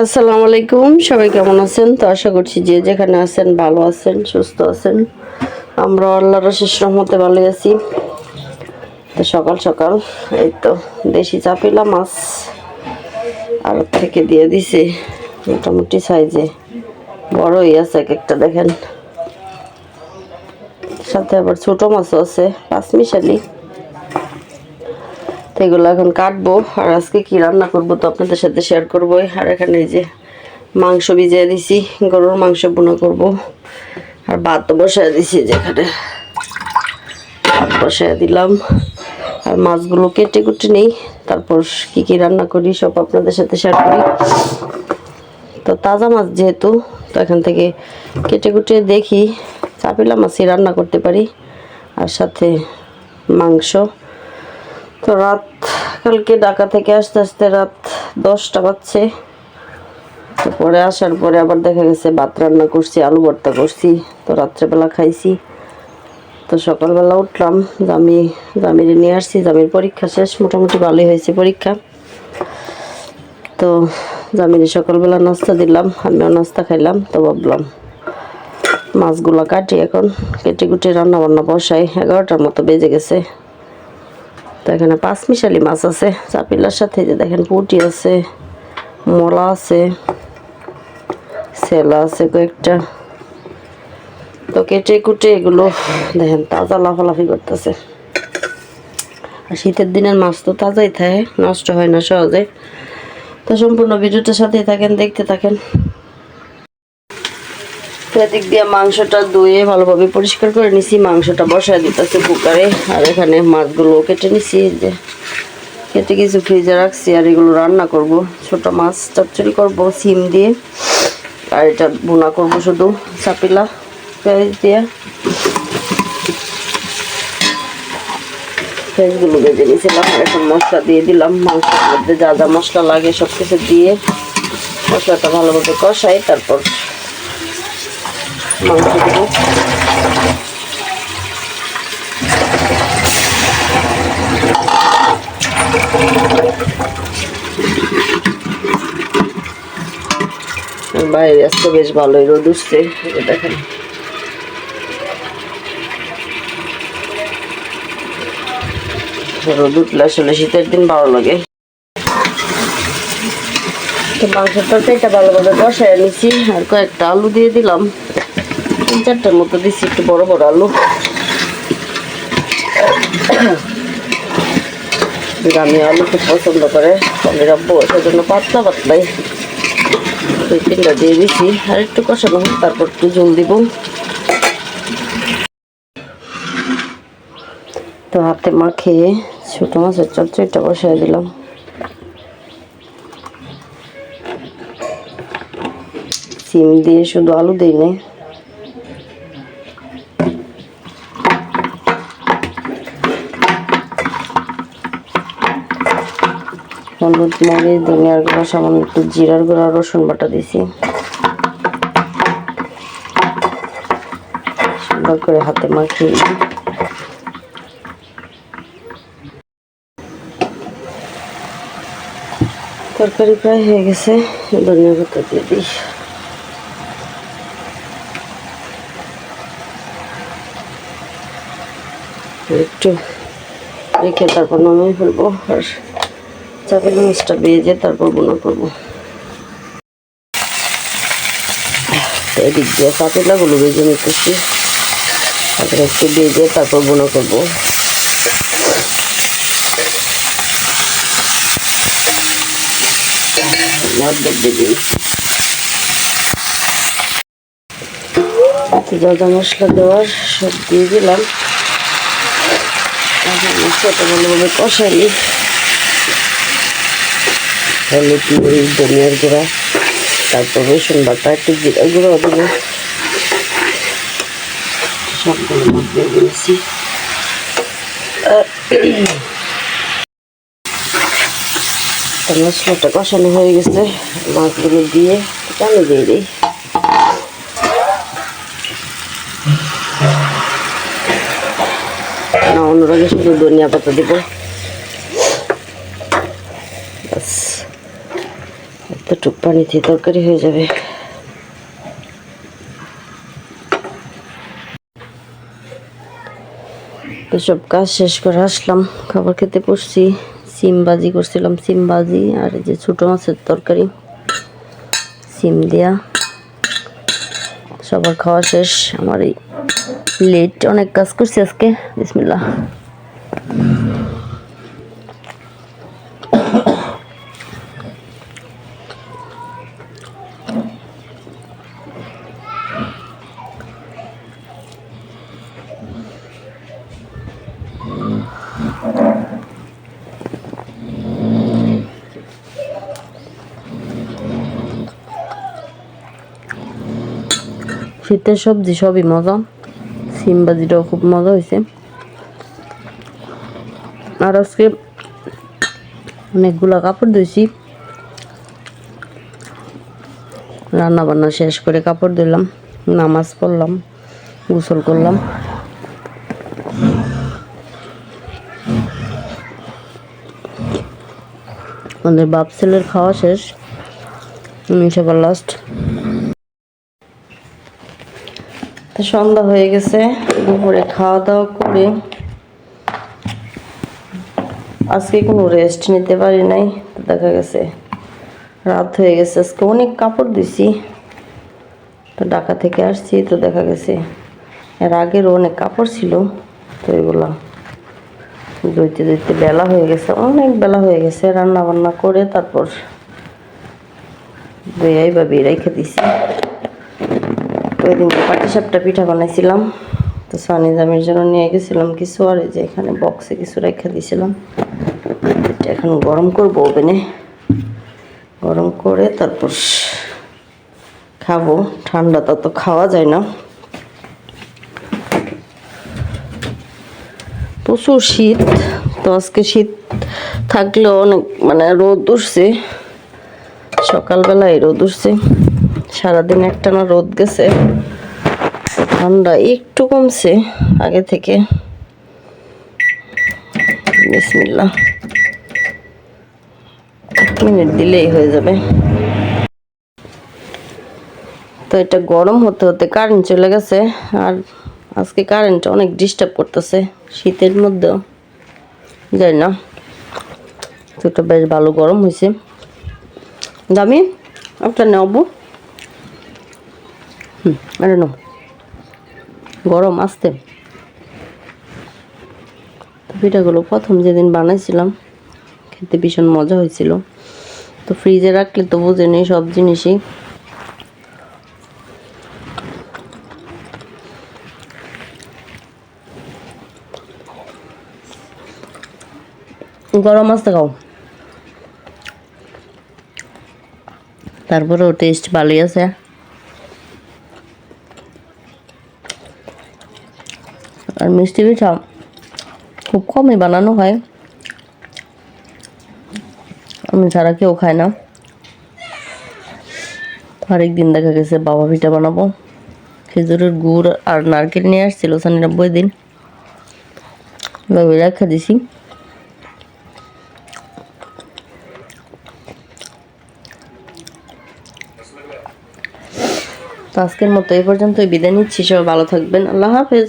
আসসালামু আলাইকুম, সবাই কেমন আছেন? তো আশা করছি যে যেখানে আছেন ভালো আছেন, সুস্থ আছেন। আমরা আল্লাহর শেষ রহমতে ভালো আছি। তো সকাল সকাল এই তো দেশি চাপিলা মাছ আর থেকে দিয়ে দিছে। মোটামুটি সাইজে বড়ই আছে এক একটা, দেখেন। সাথে আবার ছোটো মাছও আছে, পাঁচ মিশালি। এগুলো এখন কাটবো। আর আজকে কি রান্না করব তো আপনাদের সাথে শেয়ার করব। আর এখানে এই যে মাংস ভিজিয়ে দিছি, গরুর মাংস বোনা করব। আর ভাত তো বসায় দিছি যেখানে ভাত বসায় দিলাম। আর মাছগুলো কেটে কুটে নেই। তারপর কি কি রান্না করি সব আপনাদের সাথে শেয়ার করি। তো তাজা মাছ যেহেতু, তো এখান থেকে কেটে কুটে দেখি। চাপিলা মাছই রান্না করতে পারি। আর সাথে মাংস। তো রাত কালকে ঢাকা থেকে আসতে আসতে রাত দশটা বাজছে। তো পরে আসার পরে আবার দেখা গেছে, ভাত রান্না করছি, আলু ভর্তা করছি, তো রাত্রেবেলা খাইছি। তো সকালবেলা উঠলাম, জামি, জামিরে নিয়ে আসছি, জামির পরীক্ষা শেষ, মোটামুটি ভালোই হয়েছে পরীক্ষা। তো জামিরে সকালবেলা নাস্তা দিলাম, আমিও নাস্তা খাইলাম, তো ভাবলাম মাছগুলো কাটি এখন, কেটে কুটে রান্না বান্না বসাই, এগারোটার মতো বেজে গেছে। তো এখানে পাঁচ মিশালি মাছ আছে। চাপিলার সাথে যে দেখেন পুটি আছে, মলা আছে সেলা আছে কয়েকটা। তো কেটে কুটে এগুলো দেখেন তাজা লাফালাফি করতেছে। আর শীতের দিনের মাছ তো তাজাই থাকে, নষ্ট হয় না সহজে। তো সম্পূর্ণ ভিডিওটার সাথেই থাকেন, দেখতে থাকেন। তো এদিক দিয়ে মাংসটা ধুয়ে ভালোভাবে পরিষ্কার করে নিছি। মাংসটা বসায় দিতেছে কুকারে। আর এখানে মাছগুলো কেটে নিছি যে। কেটে কিছু ফ্রিজে রাখছি আর এগুলো রান্না করব। ছোট মাছ চচ্চড়ি করব, সিম দিয়ে। আর এটা বোনা করব শুধু, চাপিলা পেঁয়াজ দিয়ে। পেঁয়াজগুলো ভেজে নিয়েছিলাম এখন মশলা দিয়ে দিলাম। মাংসের মধ্যে যা যা মশলা লাগে সব কিছু দিয়ে মশলাটা ভালোভাবে কষাই তারপর মাংস বাইরে আজকে বেশ ভালোই, রোদ উঠছে দেখেন। রোদ উঠলে আসলে শীতের দিন ভালো লাগে। তো মাংসের তরকারিটা ভালোভাবে বসায় নিচ্ছি আর কয়েকটা আলু দিয়ে দিলাম। তিন চারটার মতো দিচ্ছি একটু বড় বড় আলু। আমি আলু খুব পছন্দ করে পনির আব্বু সেজন্য পাতলা পাতলাই দুই তিনটা দিয়ে দিছি। আর একটু কষানো হোক, তারপর একটু জল দিব। তো হাতে মাখিয়ে ছোটো মাছের চচ্চড়িটা বসাই দিলাম। সিম দিয়ে শুধু আলু দিই নাই। হলুদ মরিচ, ধনিয়ার গুঁড়া, সামান্য একটু জিরার গুঁড়া, রসুন বাটা দিছি সুন্দর করে হাতে মাখিয়ে। তরকারি প্রায় হয়ে গেছে, ধনিয়া পাতা দিয়ে দিই একটু রেখে তারপর নামিয়ে ফেলব, আর চাপের মাছটা ভেজে তারপর বোনা করব। এদিক দিয়ে চাপেলাগুলো ভেজে নিতেছি। তারপরে একটু ভেজে তারপর বোনা করব। যা মশলা দেওয়ার সব দিয়ে দিলাম। এখন মশলাটা ভালোভাবে কষাই হলুদ, মরিচ, ধনিয়ার গুঁড়া, তারপর রসুন বাটা, একটু জিরা গুঁড়ো দেবো। মশলাটা কষানো হয়ে গেছে। মাছগুলো দিয়ে পানি দিয়ে দিই। আগে শুধু ধনিয়া পাতা দিব। এতটুক পানিতে তরকারি হয়ে যাবে। সব কাজ শেষ করে আসলাম, খাবার খেতে বসছি। সিম ভাজি করছিলাম, সিম ভাজি আর যে ছোটো মাছের তরকারি, সিম দেয়া। সবার খাওয়া শেষ, আমার এই লেট অনেক কাজ করছি আজকে, বিসমিল্লাহ। শীতের সবজি সবই মজা। সিম ভাজিটাও খুব মজা হয়েছে আর আজকে অনেকগুলা কাপড় ধুইছি। রান্না বান্না শেষ করে কাপড় ধুলাম নামাজ পড়লাম, গোসল করলাম। আমাদের বাপ ছেলের খাওয়া শেষ। সবার লাস্ট তো সন্ধ্যা হয়ে গেছে, দুপুরে খাওয়া দাওয়া করে। আজকে কোনো রেস্ট নিতে পারি নাই দেখা গেছে রাত হয়ে গেছে, আজকে অনেক কাপড় দিছি। তো ঢাকা থেকে আসছি, তো দেখা গেছে এর আগেরও অনেক কাপড় ছিল, তো এগুলো ধুইতে ধুইতে বেলা হয়ে গেছে, অনেক বেলা হয়ে গেছে রান্না বান্না করে তারপর দইয়াই বা রেখে দিছি। তো দিনকে পাটিসাপটা পিঠা বানাইছিলাম। তো সানি জামের জন্য নিয়ে গেছিলাম কিছু, আর যে এখানে বক্সে কিছু রেখে দিয়েছিলাম। এটা এখন গরম করব ওভেনে। গরম করে তারপর খাব। ঠান্ডা তত খাওয়া যায় না। প্রচুর শীত। তো আজকে শীত থাকলেও অনেক মানে রোদ উঠছে। সকালবেলায় রোদ উঠছে। সারাদিন একটানা রোদ গেছে। ঠান্ডা একটু কমছে আগে থেকে। মিনিট দিলেই হয়ে যাবে। তো এটা গরম হতে হতে কারেন্ট চলে গেছে, আর আজকে কারেন্টটা অনেক ডিস্টার্ব করতেছে শীতের মধ্যেও। যাই না, তো এটা বেশ ভালো গরম হয়েছে। দামি আপনার নেব হুম আরে গরম আসতে। তো পিঠাগুলো প্রথম যেদিন বানাইছিলাম, খেতে ভীষণ মজা হয়েছিল। তো ফ্রিজে রাখলে তো বোঝেনি সব জিনিসই। গরম আসতে খাও। তারপরেও টেস্ট ভালোই আছে। আর মিষ্টি পিঠা খুব কমই বানানো হয়। আমি ছাড়া কেউ খায় না। আরেক দিন দেখা গেছে বাবা পিঠা বানাবো। খেজুরের গুড় আর নারকেল নিয়ে আসছিল সানিরাব্বই দিন। রেখে দিছি। আজকের মতো এই পর্যন্তই। বিদায় নিচ্ছি। সবাই ভালো থাকবেন। আল্লাহ হাফেজ।